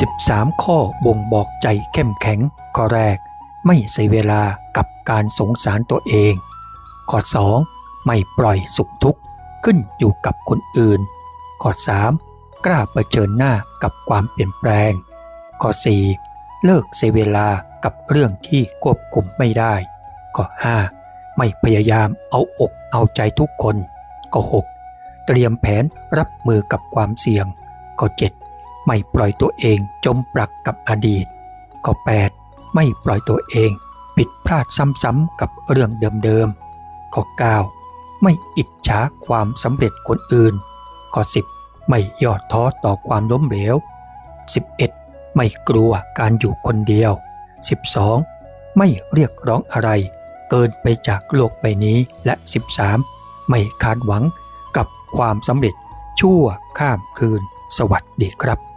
13 ข้อบ่งบอกใจเข้มแข็ง ข้อแรก ไม่เสียเวลากับการสงสารตัวเอง ข้อ 2 ไม่ปล่อยสุขทุกข์ขึ้นอยู่กับคนอื่น ข้อ 3 กล้าเผชิญหน้ากับความเปลี่ยนแปลง ข้อ 4 เลิกเสียเวลากับเรื่องที่ควบคุมไม่ได้ ข้อ 5 ไม่พยายามเอาอกเอาใจทุกคน ข้อ 6 เตรียมแผนรับมือกับความเสี่ยง ข้อ 7 ไม่ปล่อยตัวเองจมปลักกับอดีต ข้อ 8 ไม่ปล่อยตัวเองผิดพลาดซ้ำๆกับเรื่องเดิมๆ ข้อ 9 ไม่อิจฉาความสำเร็จคนอื่น ข้อ 10 ไม่ย่อท้อต่อความล้มเหลว 11 ไม่กลัวการอยู่คนเดียว 12 ไม่เรียกร้องอะไร เกินไปจากโลกใบนี้และ 13 ไม่คาดหวังกับความสำเร็จชั่วข้ามคืน สวัสดีครับ